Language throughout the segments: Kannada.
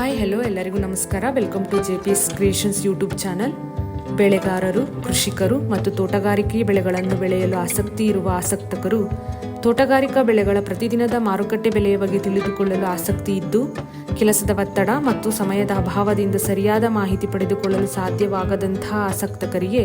ಹಾಯ್ ಹಲೋ ಎಲ್ಲರಿಗೂ ನಮಸ್ಕಾರ. Welcome to J P S creations YouTube channel ಬೆಳೆಗಾರರು, ಕೃಷಿಕರು ಮತ್ತು ತೋಟಗಾರಿಕೆ ಬೆಳೆಗಳನ್ನು ಬೆಳೆಯಲು ಆಸಕ್ತಿ ಇರುವ ಆಸಕ್ತಕರು, ತೋಟಗಾರಿಕಾ ಬೆಳೆಗಳ ಪ್ರತಿದಿನದ ಮಾರುಕಟ್ಟೆ ಬೆಲೆಯ ಬಗ್ಗೆ ತಿಳಿದುಕೊಳ್ಳಲು ಆಸಕ್ತಿ ಇದ್ದು, ಕೆಲಸದ ಒತ್ತಡ ಮತ್ತು ಸಮಯದ ಅಭಾವದಿಂದ ಸರಿಯಾದ ಮಾಹಿತಿ ಪಡೆದುಕೊಳ್ಳಲು ಸಾಧ್ಯವಾಗದಂತಹ ಆಸಕ್ತಕರಿಗೆ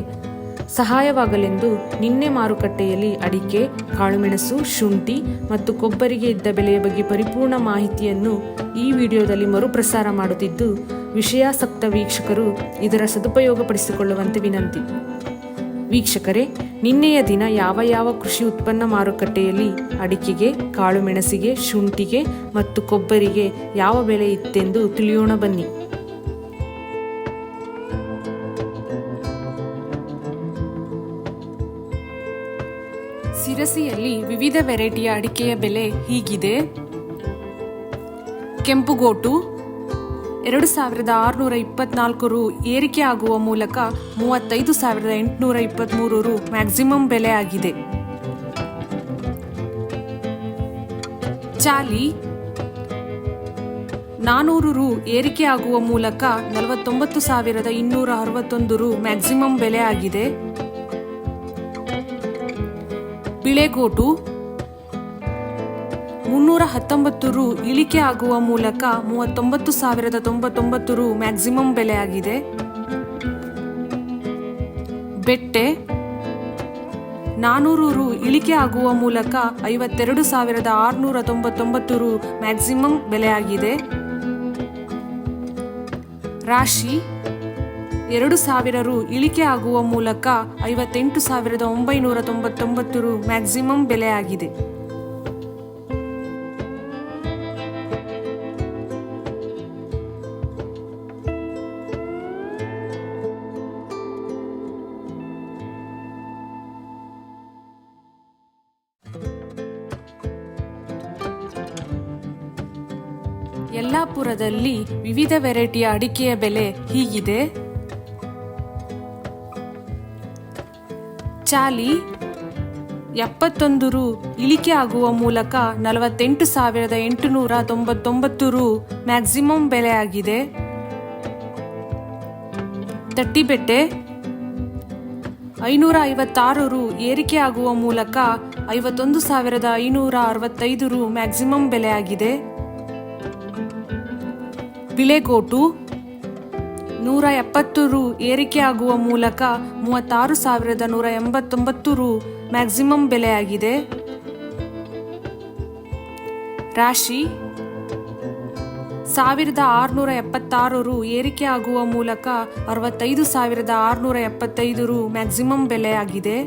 ಸಹಾಯವಾಗಲೆಂದು ನಿನ್ನೆ ಮಾರುಕಟ್ಟೆಯಲ್ಲಿ ಅಡಿಕೆ, ಕಾಳುಮೆಣಸು, ಶುಂಠಿ ಮತ್ತು ಕೊಬ್ಬರಿಗೆ ಇದ್ದ ಬೆಲೆಯ ಬಗ್ಗೆ ಪರಿಪೂರ್ಣ ಮಾಹಿತಿಯನ್ನು ಈ ವಿಡಿಯೋದಲ್ಲಿ ಮರುಪ್ರಸಾರ ಮಾಡುತ್ತಿದ್ದು, ವಿಷಯಾಸಕ್ತ ವೀಕ್ಷಕರು ಇದರ ಸದುಪಯೋಗಪಡಿಸಿಕೊಳ್ಳುವಂತೆ ವಿನಂತಿ. ವೀಕ್ಷಕರೇ, ನಿನ್ನೆಯ ದಿನ ಯಾವ ಯಾವ ಕೃಷಿ ಉತ್ಪನ್ನ ಮಾರುಕಟ್ಟೆಯಲ್ಲಿ ಅಡಿಕೆಗೆ, ಕಾಳುಮೆಣಸಿಗೆ, ಶುಂಠಿಗೆ ಮತ್ತು ಕೊಬ್ಬರಿಗೆ ಯಾವ ಬೆಲೆ ಇತ್ತೆಂದು ತಿಳಿಯೋಣ ಬನ್ನಿ. ಸಿರಸಿಯಲ್ಲಿ ವಿವಿಧ ವೆರೈಟಿಯ ಅಡಿಕೆಯ ಬೆಲೆ ಹೀಗಿದೆ. ಕೆಂಪುಗೋಟು ಎರಡು ಸಾವಿರದ ಆರುನೂರ ಇಪ್ಪತ್ನಾಲ್ಕು ರು ಏರಿಕೆ ಆಗುವ ಮೂಲಕ ಮೂವತ್ತೈದು ಸಾವಿರದ ಎಂಟುನೂರ ಇಪ್ಪತ್ತ್ಮೂರು ರು ಮ್ಯಾಕ್ಸಿಮಮ್ ಬೆಲೆ ಆಗಿದೆ. ಚಾಲಿ ನಾನೂರು ರು ಏರಿಕೆ ಆಗುವ ಮೂಲಕ ನಲವತ್ತೊಂಬತ್ತು ಸಾವಿರದ ಇನ್ನೂರ ಅರವತ್ತೊಂದು ರು ಮ್ಯಾಕ್ಸಿಮಮ್ ಬೆಲೆ ಆಗಿದೆ. ಬಿಳೆಗೋಟು ಮುನ್ನೂರ ಹತ್ತೊಂಬತ್ತು ರು ಇಳಿಕೆ ಆಗುವ ಮೂಲಕ ಮೂವತ್ತೊಂಬತ್ತು ಸಾವಿರದ ತೊಂಬತ್ತೊಂಬತ್ತು ರು ಮ್ಯಾಕ್ಸಿಮಮ್ ಬೆಲೆ ಆಗಿದೆ ಬೆಟ್ಟೆ ನಾನೂರು ರು ಇಳಿಕೆ ಆಗುವ ಮೂಲಕ ಐವತ್ತೆರಡು ಸಾವಿರದ ಆರುನೂರ ತೊಂಬತ್ತೊಂಬತ್ತು ರು ಮ್ಯಾಕ್ಸಿಮಮ್ ಬೆಲೆಯಾಗಿದೆ. ರಾಶಿ ಎರಡು ಸಾವಿರ ರು ಇಳಿಕೆ ಆಗುವ ಮೂಲಕ ಐವತ್ತೆಂಟು ಸಾವಿರದ ಒಂಬೈನೂರ ತೊಂಬತ್ತೊಂಬತ್ತು ರು ಮ್ಯಾಕ್ಸಿಮಮ್ ಬೆಲೆ ಆಗಿದೆ ಯಲ್ಲಾಪುರದಲ್ಲಿ ವಿವಿಧ ವೆರೈಟಿಯ ಅಡಿಕೆಯ ಬೆಲೆ ಹೀಗಿದೆ. ಚಾಲಿ ಎಪ್ಪತ್ತೊಂದು ರು ಇಳಿಕೆ ಆಗುವ ಮೂಲಕ ನಲವತ್ತೆಂಟು ಸಾವಿರದ ಎಂಟುನೂರ ತೊಂಬತ್ತೊಂಬತ್ತು ರು ಮ್ಯಾಕ್ಸಿಮಮ್ ಬೆಲೆ ಆಗಿದೆ. ತಟ್ಟಿಬೆಟ್ಟೆ ಐನೂರ ಐವತ್ತಾರು ರು ಏರಿಕೆ ಆಗುವ ಮೂಲಕ ಐವತ್ತೊಂದು ಸಾವಿರದ ಐನೂರ ಅರವತ್ತೈದು ರು ಮ್ಯಾಕ್ಸಿಮಮ್ ಬೆಲೆ ಆಗಿದೆ. ಬಿಳೆಗೋಟು ನೂರ ಎಪ್ಪತ್ತು ರು ಏರಿಕೆ ಆಗುವ ಮೂಲಕ ಮೂವತ್ತಾರು ಸಾವಿರದ ನೂರ ಎಂಬತ್ತೊಂಬತ್ತು ರು ಮ್ಯಾಕ್ಸಿಮಮ್ ಬೆಲೆಯಾಗಿದೆ. ರಾಶಿ ಸಾವಿರದ ಆರುನೂರ ಎಪ್ಪತ್ತಾರು ರು ಏರಿಕೆ ಆಗುವ ಮೂಲಕ ಅರವತ್ತೈದು ಸಾವಿರದ ಆರುನೂರ ಎಪ್ಪತ್ತೈದು ರು ಮ್ಯಾಕ್ಸಿಮಮ್ ಬೆಲೆಯಾಗಿದೆ.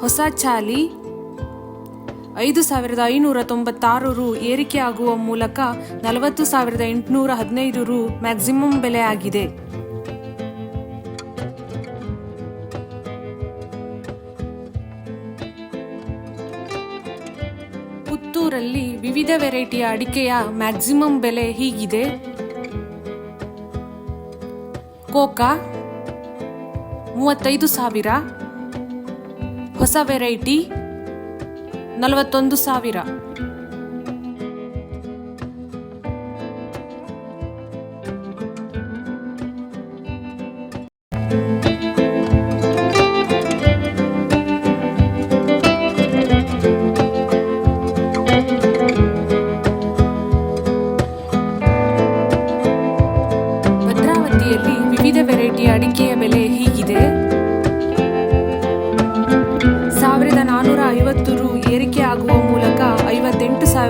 ಹೊಸ ಚಾಲಿ ಐದು ಸಾವಿರದ ಐನೂರ ತೊಂಬತ್ತಾರು ರು ಏರಿಕೆ ಆಗುವ ಮೂಲಕ ನಲವತ್ತು ಸಾವಿರದ ಎಂಟುನೂರ ಹದಿನೈದು ರು ಮ್ಯಾಕ್ಸಿಮಮ್ ಬೆಲೆ ಆಗಿದೆ. ಪುತ್ತೂರಲ್ಲಿ ವಿವಿಧ ವೆರೈಟಿಯ ಅಡಿಕೆಯ ಮ್ಯಾಕ್ಸಿಮಮ್ ಬೆಲೆ ಹೀಗಿದೆ. ಕೋಕಾ ಮೂವತ್ತೈದು ಸಾವಿರ. ಹೊಸ ವೆರೈಟಿ ನಲವತ್ತೊಂದು ಸಾವಿರ.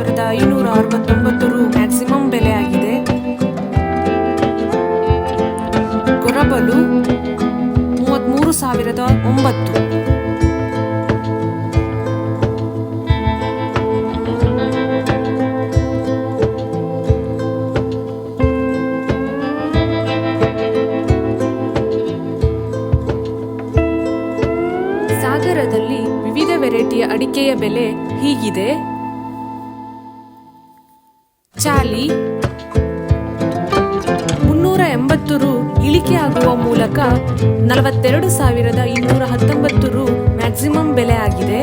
ಸಾವಿರದ ಐನೂರ ಅರವತ್ತೊಂಬತ್ತು ರು ಮ್ಯಾಕ್ಸಿಮಮ್ ಬೆಲೆ ಆಗಿದೆ. ಕೊರಬಲು ಮೂವತ್ತ್ಮೂರು ಸಾವಿರದ ಒಂಬತ್ತು. ಸಾಗರದಲ್ಲಿ ವಿವಿಧ ವೆರೈಟಿಯ ಅಡಿಕೆಯ ಬೆಲೆ ಹೀಗಿದೆ. ಇಳಿಕೆ ಮೂಲಕ ನಲವತ್ತೆರಡು ಸಾವಿರದ ಇನ್ನೂರ ಹತ್ತೊಂಬತ್ತು ರು ಮ್ಯಾಕ್ಸಿಮಮ್ ಬೆಲೆ ಆಗಿದೆ.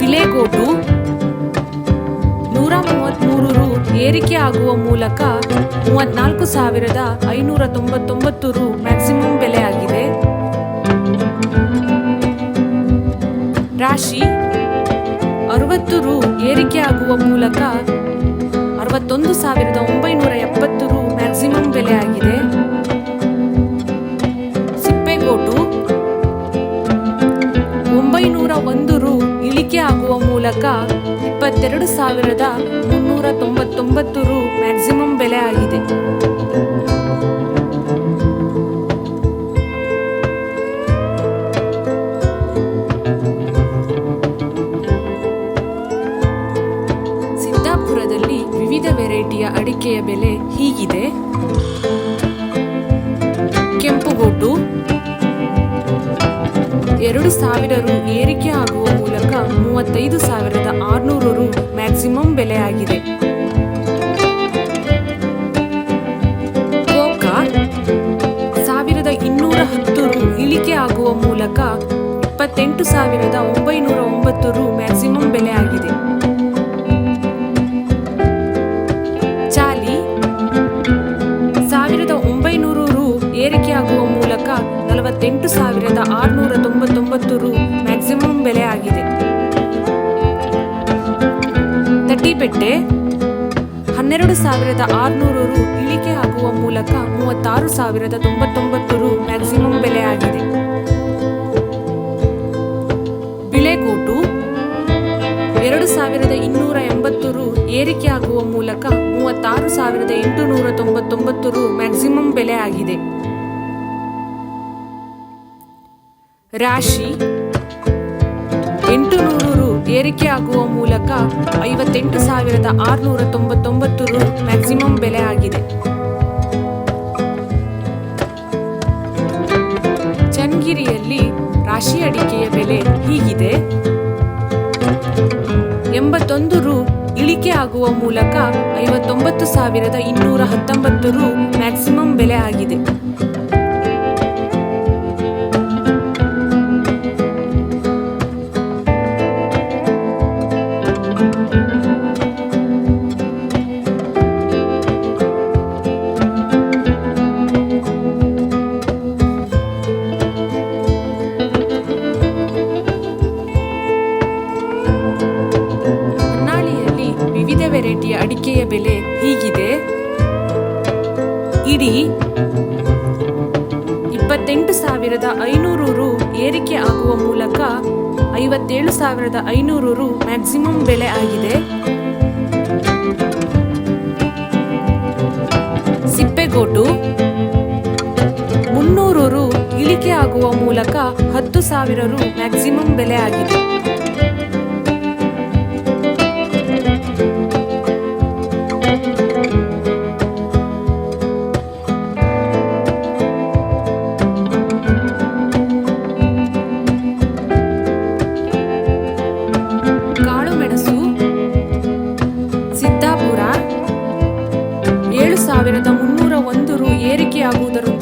ಬಿಲೆಗೋಟು ನೂರ ಏರಿಕೆ ಆಗುವ ಮೂಲಕ ಮೂವತ್ನಾಲ್ಕು ಸಾವಿರದ ಐನೂರ ತೊಂಬತ್ತೊಂಬತ್ತು ರು ಮ್ಯಾಕ್ಸಿಮಮ್ ಬೆಲೆ ಆಗಿದೆ. ರಾಶಿ ಅರವತ್ತು ರು ಏರಿಕೆ ಆಗುವ ಮೂಲಕ ಅರವತ್ತೊಂದು ಸಾವಿರದ ಒಂಬೈನೂರ ಎಪ್ಪತ್ತು ರು ಮ್ಯಾಕ್ಸಿಮಮ್ ಬೆಲೆ ಆಗಿದೆ. ಸಿಪ್ಪೆಗೋಟು ಒಂಬೈನೂರ ಒಂದು ರು ಇಳಿಕೆ ಆಗುವ ಮೂಲಕ ಇಪ್ಪತ್ತೆರಡು ಸಾವಿರದ ಮುನ್ನೂರ ತೊಂಬತ್ತೊಂಬತ್ತು ರು ಮ್ಯಾಕ್ಸಿಮಮ್ ಬೆಲೆ ಆಗಿದೆ. ಸಿದ್ದಾಪುರದಲ್ಲಿ ವಿವಿಧ ವೆರೈಟಿಯ ಅಡಿಕೆಯ ಬೆಲೆ ಹೀಗಿದೆ. ಕೆಂಪುಗೋಟು ಎರಡು ಸಾವಿರ ರು ಏರಿಕೆ ಆಗುವ ಮೂಲಕ ಮೂವತ್ತೈದು ಸಾವಿರದ ಆರುನೂರು ರು ಮ್ಯಾಕ್ಸಿಮಮ್ ಬೆಲೆ ಆಗಿದೆ ಸಾವಿರದ ಇನ್ನೂರ ಹತ್ತು ರು ಇಳಿಕೆ ಆಗುವ ಮೂಲಕ ಇಪ್ಪತ್ತೆಂಟು ಸಾವಿರದ ಒಂಬೈನೂರ ಒಂಬತ್ತು ರು ಮ್ಯಾಕ್ಸಿಮಮ್ ಬೆಲೆ ಆಗಿದೆ ಸಾವಿರದ ಆರುನೂರ ತೊಂಬತ್ತೊಂಬತ್ತು ರು ಮ್ಯಾಕ್ಸಿಮಮ್ ಬೆಲೆ ಆಗಿದೆ. ತಟ್ಟಿಪೆಟ್ಟೆ ಹನ್ನೆರಡು ಸಾವಿರದ ಆರುನೂರು ರು ಇಳಿಕೆ ಆಗುವ ಮೂಲಕ ಮೂವತ್ತಾರು ಸಾವಿರದ ತೊಂಬತ್ತೊಂಬತ್ತು ರು ಮ್ಯಾಕ್ಸಿಮಮ್ ಬೆಲೆ ಆಗಿದೆ. ಬಿಳೆಗೂಟು ಎರಡು ಸಾವಿರದ ಇನ್ನೂರ ಎಂಬತ್ತು ರು ಏರಿಕೆ ಆಗುವ ಮೂಲಕ ಮೂವತ್ತಾರು ಸಾವಿರದ ಎಂಟುನೂರ ತೊಂಬತ್ತೊಂಬತ್ತು ರು ಮ್ಯಾಕ್ಸಿಮಮ್ ಬೆಲೆ ಆಗಿದೆ. ರಾಶಿ. ಎಂಟು ನೂರು ರು ಏರಿಕೆ ಆಗುವ ಮೂಲಕ ಐವತ್ತೆಂಟು ಸಾವಿರದ ಆರುನೂರ ತೊಂಬತ್ತೊಂಬತ್ತು ರು ಮ್ಯಾಕ್ಸಿಮಮ್ ಬೆಲೆ ಆಗಿದೆ. ಚನ್ನಗಿರಿಯಲ್ಲಿ ರಾಶಿ ಅಡಿಕೆಯ ಬೆಲೆ ಹೀಗಿದೆ. ಎಂಬತ್ತೊಂದು ರು ಇಳಿಕೆ ಆಗುವ ಮೂಲಕ ಐವತ್ತೊಂಬತ್ತು ಸಾವಿರದ ಇನ್ನೂರ ಹತ್ತೊಂಬತ್ತು ರು ಮ್ಯಾಕ್ಸಿಮಮ್ ಬೆಲೆ ಆಗಿದೆ. ಇಪ್ಪತ್ತೆಂಟು ಸಾವಿರದ ಐನೂರು ರು ಏರಿಕೆ ಆಗುವ ಮೂಲಕ ಐವತ್ತೇಳು ಸಾವಿರದ ಐನೂರು ರು ಮ್ಯಾಕ್ಸಿಮಮ್ ಬೆಲೆ ಆಗಿದೆ. ಸಿಪ್ಪೆಗೋಟು ಮುನ್ನೂರು ರು ಇಳಿಕೆ ಆಗುವ ಮೂಲಕ ಹತ್ತು ಸಾವಿರ ರು ಮ್ಯಾಕ್ಸಿಮಮ್ ಬೆಲೆ ಆಗಿದೆ.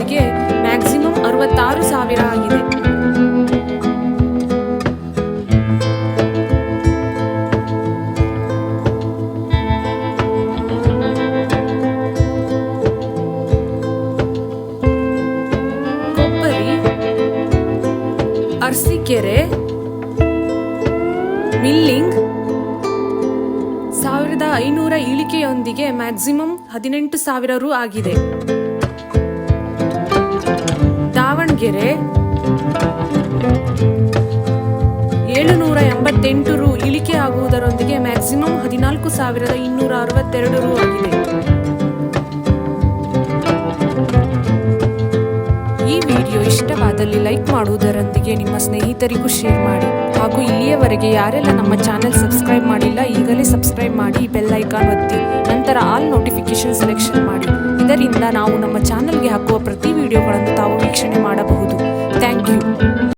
ಏರಿಕೆಯಾಗುವುದರೊಂದಿಗೆ ಮ್ಯಾಕ್ಸಿಮಮ್ ಅರವತ್ತಾರು ಸಾವಿರ ಆಗಿದೆ. ಕೊಬ್ಬರಿ, ಅರ್ಸಿಕೆರೆ, ಮಿಲ್ಲಿಂಗ್ ಸಾವಿರದ ಐನೂರ ಇಳಿಕೆಯೊಂದಿಗೆ ಮ್ಯಾಕ್ಸಿಮಮ್ ಹದಿನೆಂಟು ಸಾವಿರ ರು ಆಗಿದೆ. ದಾವಣಗೆರೆ ಏಳುನೂರ ಎಂಬತ್ತೆಂಟು ರು ಇಳಿಕೆ ಆಗುವುದರೊಂದಿಗೆ ಮ್ಯಾಕ್ಸಿಮಮ್ ಹದಿನಾಲ್ಕು ಸಾವಿರದ ಇನ್ನೂರ ಅರವತ್ತೆರಡು ರು ಆಗಿದೆ. ಈ ವಿಡಿಯೋ ಇಷ್ಟವಾದಲ್ಲಿ ಲೈಕ್ ಮಾಡುವುದರೊಂದಿಗೆ ನಿಮ್ಮ ಸ್ನೇಹಿತರಿಗೂ ಶೇರ್ ಮಾಡಿ. ಹಾಗೂ ಇಲ್ಲಿಯವರೆಗೆ ಯಾರೆಲ್ಲ ನಮ್ಮ ಚಾನೆಲ್ ಸಬ್ಸ್ಕ್ರೈಬ್ ಮಾಡಿಲ್ಲ, ಈಗಲೇ ಸಬ್ಸ್ಕ್ರೈಬ್ ಮಾಡಿ, ಬೆಲ್ ಐಕಾನ್ ಒತ್ತಿ, ನಂತರ ಆಲ್ ನೋಟಿಫಿಕೇಶನ್ ಸೆಲೆಕ್ಷನ್ ಮಾಡಿ. ಇದರಿಂದ ನಾವು ನಮ್ಮ ಚಾನೆಲ್ಗೆ ಹಾಕುವ ಪ್ರತಿ ವಿಡಿಯೋಗಳನ್ನು ತಾವು ವೀಕ್ಷಣೆ ಮಾಡಬಹುದು. Thank you.